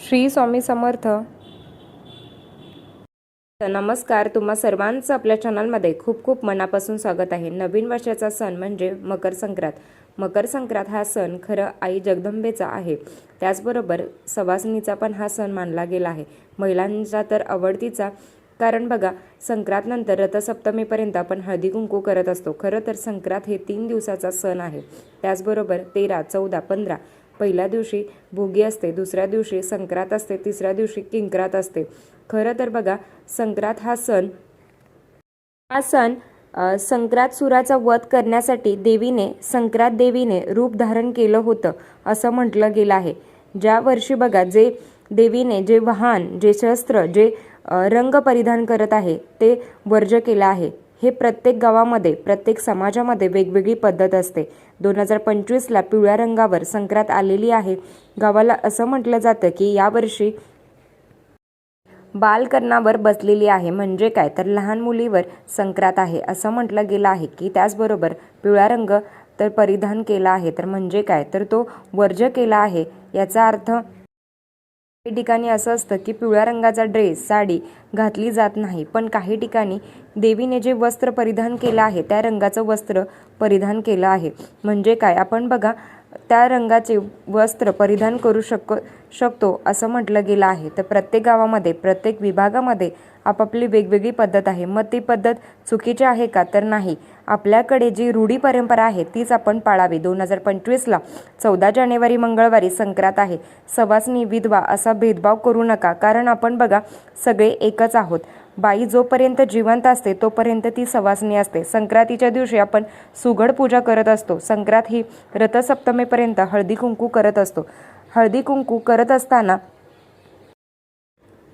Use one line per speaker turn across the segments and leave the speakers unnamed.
श्री स्वामी समर्थ. नमस्कार तुम्हा सर्वांचं आपल्या चॅनलमध्ये खूप खूप मनापासून स्वागत आहे. नवीन वर्षाचा सण म्हणजे मकर संक्रांत. मकर संक्रांत हा सण खरं आई जगदंबेचा आहे. त्याचबरोबर सवासिनीचा पण हा सण मानला गेला आहे. महिलांचा तर आवडतीचा. कारण बघा संक्रांतनंतर रथसप्तमीपर्यंत आपण हळदी कुंकू करत असतो. खरं तर संक्रांत हे तीन दिवसाचा सण आहे. त्याचबरोबर तेरा चौदा पंधरा पहिल्या दिवशी भोगी असते दुसऱ्या दिवशी संक्रांत असते तिसऱ्या दिवशी किंक्रात असते. खरं तर बघा संक्रांत हा सण हा सण संक्रात सुराचा वध करण्यासाठी देवीने संक्रात देवीने रूप धारण केलं होतं असं म्हटलं गेलं आहे. ज्या वर्षी बघा जे देवीने जे वाहन जे शस्त्र जे रंग परिधान करत आहे ते वर्ज केलं आहे. हे प्रत्येक गावामध्ये प्रत्येक समाजामध्ये वेगवेगळी पद्धत असते. दोन हजार पंचवीसला पिवळ्या रंगावर संक्रांत आलेली आहे. गावाला असं म्हटलं जातं की यावर्षी बालकर्णावर बसलेली आहे. म्हणजे काय? तर लहान मुलीवर संक्रांत आहे. असं म्हटलं गेलं आहे की त्याचबरोबर पिवळा रंग तर परिधान केला आहे. तर म्हणजे काय? तर तो वर्ज केला आहे. याचा अर्थ काही ठिकाणी असं असतं की पिवळ्या रंगाचा ड्रेस साडी घातली जात नाही. पण काही ठिकाणी देवीने जे वस्त्र परिधान केलं आहे त्या रंगाचं वस्त्र परिधान केलं आहे. म्हणजे काय? आपण बघा त्या रंगाचे वस्त्र परिधान करू शक शकतो असं म्हटलं गेलं आहे. तर प्रत्येक गावामध्ये प्रत्येक विभागामध्ये आपापली वेगवेगळी पद्धत आहे. मग ती पद्धत चुकीची आहे का? तर नाही. आपल्याकडे जी रूढी परंपरा आहे तीच आपण पाळावी. दोन हजार पंचवीसला चौदा जानेवारी मंगळवारी संक्रांत आहे. सवासनी विधवा असा भेदभाव करू नका. कारण आपण बघा सगळे एकच आहोत. बाई जोपर्यंत जिवंत असते तोपर्यंत ती सवासनी असते. संक्रांतीच्या दिवशी आपण सुगड पूजा करत असतो. संक्रांत ही रथसप्तमीपर्यंत हळदी कुंकू करत असतो. हळदी कुंकू करत असताना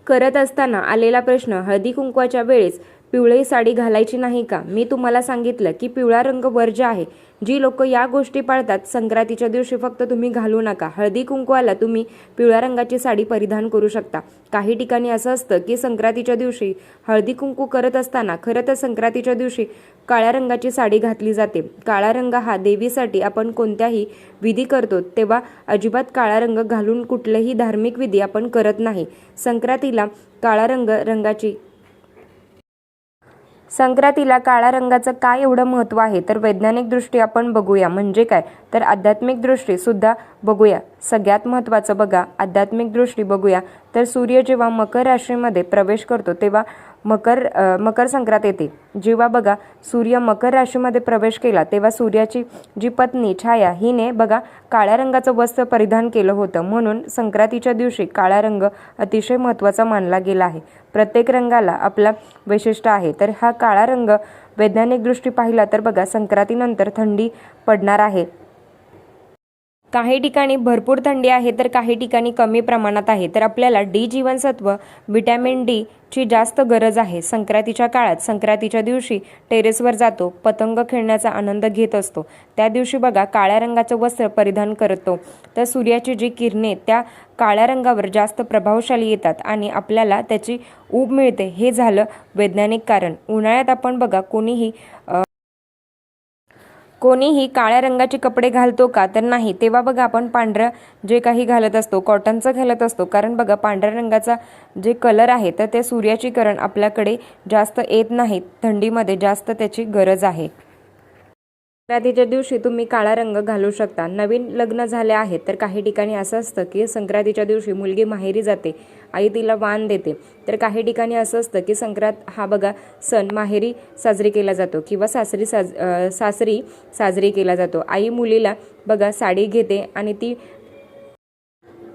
करत असताना आलेला प्रश्न हळदी कुंकवाच्या वेळेस पिवळी साडी घालायची नाही का? मी तुम्हाला सांगितलं की पिवळा रंग वर्ज आहे जी लोक या गोष्टी पाळतात संक्रांतीच्या दिवशी फक्त तुम्ही घालू नका. हळदी कुंकवाला तुम्ही पिवळ्या रंगाची साडी परिधान करू शकता. काही ठिकाणी असं असतं की संक्रांतीच्या दिवशी हळदी कुंकू करत असताना खरं तर संक्रांतीच्या दिवशी काळ्या रंगाची साडी घातली जाते. काळा रंग हा देवीसाठी आपण कोणत्याही विधी करतो तेव्हा अजिबात काळा रंग घालून कुठलेही धार्मिक विधी आपण करत नाही. संक्रांतीला काळा रंग रंगाची संक्रांतीला काळ्या रंगाचं काय एवढं महत्त्व आहे? तर वैज्ञानिक दृष्टी आपण बघूया. म्हणजे काय? तर आध्यात्मिक दृष्टी सुद्धा बघूया. सगळ्यात महत्त्वाचं बघा. आध्यात्मिक दृष्टी बघूया. तर सूर्य जेव्हा मकर राशीमध्ये प्रवेश करतो तेव्हा मकर मकर संक्रांत येते. जेव्हा बघा सूर्य मकर राशीमध्ये प्रवेश केला तेव्हा सूर्याची जी पत्नी छाया हिने बघा काळ्या रंगाचं वस्त्र परिधान केलं होतं. म्हणून संक्रांतीच्या दिवशी काळा रंग अतिशय महत्त्वाचा मानला गेला आहे. प्रत्येक रंगाला आपला वैशिष्ट्य आहे. तर हा काळा रंग वैज्ञानिक दृष्टी पाहिला तर बघा संक्रांतीनंतर थंडी पडणार आहे. काही ठिकाणी भरपूर थंडी आहे तर काही ठिकाणी कमी प्रमाणात आहे. तर आपल्याला डी जीवनसत्व विटॅमिन डी ची जास्त गरज आहे. संक्रांतीच्या काळात संक्रांतीच्या दिवशी टेरेसवर जातो पतंग खेळण्याचा आनंद घेत असतो. त्या दिवशी बघा काळ्या रंगाचं वस्त्र परिधान करतो. तर सूर्याची जी किरणे त्या काळ्या रंगावर जास्त प्रभावशाली येतात आणि आपल्याला त्याची ऊब मिळते. हे झालं वैज्ञानिक कारण. उन्हाळ्यात आपण बघा कोणीही कोणीही काळ्या रंगाचे कपडे घालतो का तर नाही. तेव्हा बघा आपण पांढरं जे काही घालत असतो कॉटनचं घालत असतो. कारण बघा पांढऱ्या रंगाचा जे कलर आहे तर ते सूर्याची करण आपल्याकडे जास्त येत नाहीत थंडीमध्ये जास्त त्याची गरज आहे. संक्रांतीच्या दिवशी तुम्ही काळा रंग घालू शकता. नवीन लग्न झाले आहे तर काही ठिकाणी असं असतं की संक्रांतीच्या दिवशी मुलगी माहेरी जाते आई तिला वाण देते. तर काही ठिकाणी असं असतं की संक्रांत हा बघा सण माहेरी साजरी केला जातो किंवा सासरी साज सासरी साजरी केला जातो. आई मुलीला बघा साडी घेते आणि ती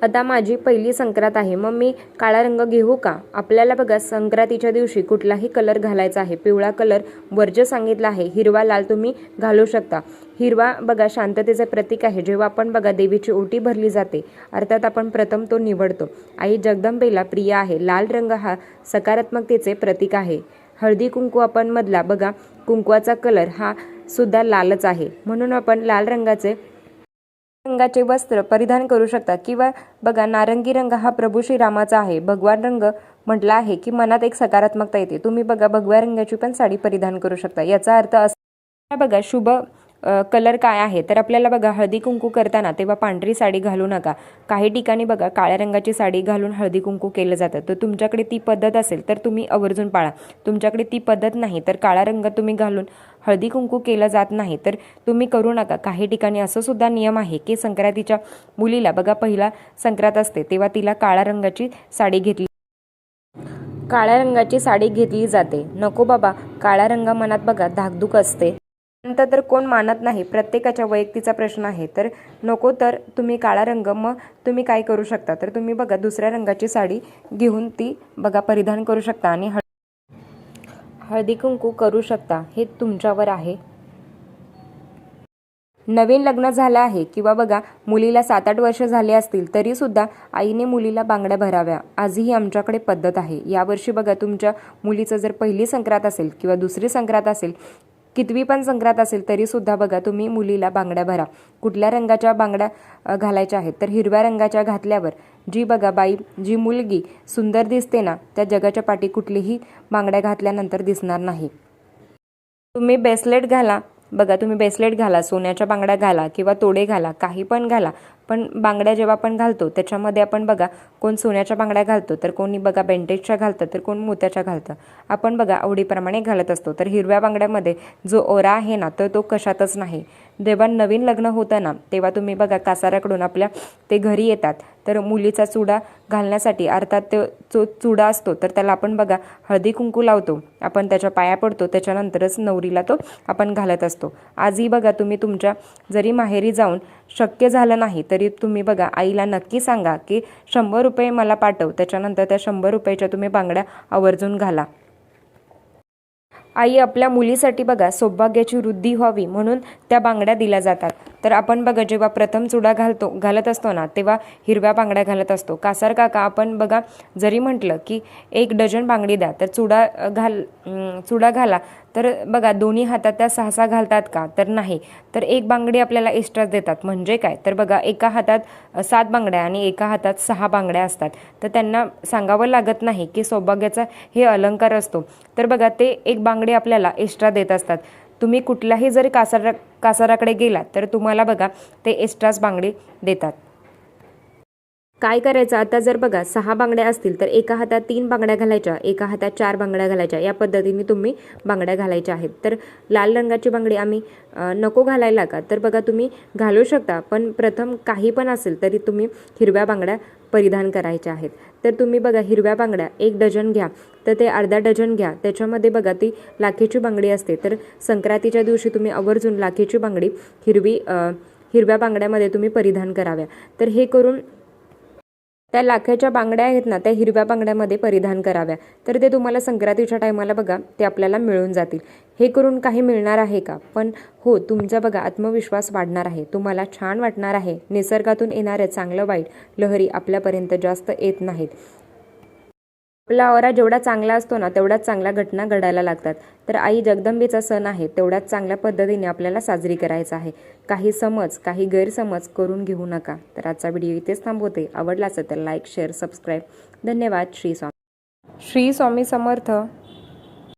आता माझी पहिली संक्रांत आहे. मग मी काळा रंग घेऊ का? आपल्याला बघा संक्रांतीच्या दिवशी कुठलाही कलर घालायचा आहे. पिवळा कलर वर्ज्य सांगितला आहे. हिरवा लाल तुम्ही घालू शकता. हिरवा बघा शांततेचे प्रतीक आहे. जेव्हा आपण बघा देवीची ओटी भरली जाते अर्थात आपण प्रथम तो निवडतो. आई जगदंबेला प्रिय आहे. लाल रंग हा सकारात्मकतेचे प्रतीक आहे. हळदी कुंकू आपण मधला बघा कुंकवाचा कलर हा सुद्धा लालच आहे. म्हणून आपण लाल रंगाचे रंगाचे वस्त्र परिधान करू शकता. किंवा बघा नारंगी रंग हा प्रभू श्रीरामाचा आहे. भगवान रंग म्हटला आहे की मनात एक सकारात्मकता येते. तुम्ही बघा भगव्या रंगाची पण साडी परिधान करू शकता. याचा अर्थ असा बघा शुभ कलर काय आहे? तर आपल्याला बघा हळदी कुंकू करताना तेव्हा पांढरी साडी घालू नका. काही ठिकाणी बघा काळ्या रंगाची साडी घालून हळदी कुंकू केलं जातं. तर तुमच्याकडे ती पद्धत असेल तर तुम्ही आवर्जून पाळा. तुमच्याकडे ती पद्धत नाही तर काळा रंग तुम्ही घालून हळदी कुंकू केलं जात नाही तर तुम्ही करू नका. काही ठिकाणी असं सुद्धा नियम आहे की संक्रांतीच्या मुलीला बघा पहिला संक्रांत असते तेव्हा तिला काळ्या रंगाची साडी घेतली काळ्या रंगाची साडी घेतली जाते. नको बाबा काळ्या रंगा मनात बघा धाकधूक असते. नंतर तर कोण मानत नाही प्रत्येकाच्या वैयक्तीचा प्रश्न आहे. तर नको तर तुम्ही काळा रंग मग तुम्ही काय करू शकता? तर तुम्ही बघा दुसऱ्या रंगाची साडी घेऊन ती बघा परिधान करू शकता आणि हळ हळदी कुंकू करू शकता. हे तुमच्यावर आहे. नवीन लग्न झालं आहे किंवा बघा मुलीला सात आठ वर्ष झाले असतील तरी सुद्धा आईने मुलीला बांगड्या भराव्या. आजही आमच्याकडे पद्धत आहे. यावर्षी बघा तुमच्या मुलीचं जर पहिली संक्रांत असेल किंवा दुसरी संक्रांत असेल कितवी पण संक्रांत असेल तरी सुद्धा बघा तुम्ही मुलीला बांगड्या भरा. कुठल्या रंगाच्या बांगड्या घालायच्या आहेत? तर हिरव्या रंगाच्या घातल्यावर जी बघा बाई जी मुलगी सुंदर दिसते ना त्या जगाच्या पाठी कुठलीही बांगड्या घातल्यानंतर दिसणार नाही. तुम्ही ब्रेसलेट घाला. बघा तुम्ही ब्रेसलेट घाला सोन्याच्या बांगड्या घाला किंवा तोडे घाला काही पण घाला. पण बांगड्या जेव्हा आपण घालतो त्याच्यामध्ये आपण बघा कोण सोन्याच्या बांगड्या घालतो तर कोणी बघा बेंटेजच्या घालतं तर कोण मोत्याच्या घालतं. आपण बघा आवडीप्रमाणे घालत असतो. तर हिरव्या बांगड्यामध्ये जो ओरा आहे ना तर तो कशातच नाही. जेव्हा नवीन लग्न होतं ना तेव्हा तुम्ही बघा कासाऱ्याकडून आपल्या ते घरी येतात. तर मुलीचा चुडा घालण्यासाठी अर्थात तो जो चुडा असतो तर त्याला आपण बघा हळदी कुंकू लावतो. आपण त्याच्या पाया पडतो त्याच्यानंतरच नवरीला तो आपण घालत असतो. आजही बघा तुम्ही तुमच्या जरी माहेरी जाऊन शक्य झालं नाही तरी तुम्ही बघा आईला नक्की सांगा की शंभर रुपये मला पाठव. त्याच्यानंतर त्या शंभर रुपयाच्या तुम्ही बांगड्या आवर्जून घाला. आई आपल्या मुलीसाठी बघा सौभाग्याची वृद्धी व्हावी म्हणून त्या बांगड्या दिल्या जातात. तर आपण बघा जेव्हा प्रथम चुडा घालतो घालत असतो ना तेव्हा हिरव्या बांगड्या घालत असतो. कासार काका आपण बघा जरी म्हटलं की एक डझन बांगडी द्या तर चुडा घाल चुडा घाला तर बघा दोन्ही हातात त्या सहसा घालतात का? तर नाही. तर एक बांगडी आपल्याला एक्स्ट्राच देतात. म्हणजे काय? तर बघा एका हातात सात बांगड्या आणि एका हातात सहा बांगड्या असतात. तर त्यांना सांगावं लागत नाही की सौभाग्याचा हे अलंकार असतो. तर बघा ते एक बांगडी आपल्याला एक्स्ट्रा देत असतात. तुम्ही कुठल्याही जरी कासारा कासाराकडे गेलात तर तुम्हाला बघा ते एक्स्ट्राच बांगडी देतात. काय करायचं? आता जर बघा सहा बांगड्या असतील तर एका हातात तीन बांगड्या घालायच्या एका हातात चार बांगड्या घालायच्या. या पद्धतीने तुम्ही बांगड्या घालायच्या आहेत. तर लाल रंगाची बांगडी आम्ही नको घालायला का? तर बघा तुम्ही घालू शकता पण प्रथम काही पण असेल तरी तुम्ही हिरव्या बांगड्या परिधान करायच्या आहेत. तर तुम्ही बघा हिरव्या बांगड्या एक डझन घ्या. तर ते अर्धा डझन घ्या. त्याच्यामध्ये बघा ती लाखेची बांगडी असते. तर संक्रांतीच्या दिवशी तुम्ही आवर्जून लाखेची बांगडी हिरवी हिरव्या बांगड्यामध्ये तुम्ही परिधान कराव्या. तर हे करून त्या लाख्याच्या बांगड्या आहेत ना त्या हिरव्या बांगड्यामध्ये परिधान कराव्या. तर ते तुम्हाला संक्रांतीच्या टायमाला बघा ते आपल्याला मिळून जातील. हे करून काही मिळणार आहे का? पण हो तुमचा बघा आत्मविश्वास वाढणार आहे. तुम्हाला छान वाटणार आहे. निसर्गातून येणाऱ्या चांगलं वाईट लहरी आपल्यापर्यंत जास्त येत नाहीत. आपला ओरा जेवढा चांगला असतो ना तेवढ्याच चांगल्या घटना घडायला लागतात. तर आई जगदंबेचा सण आहे तेवढ्याच चांगल्या पद्धतीने आपल्याला साजरी करायचा आहे. काही समज काही गैरसमज करून घेऊ नका. तर आजचा व्हिडिओ इथेच थांबवते. आवडला असेल तर लाईक शेअर सबस्क्राईब. धन्यवाद. श्री स्वामी. श्री स्वामी समर्थ.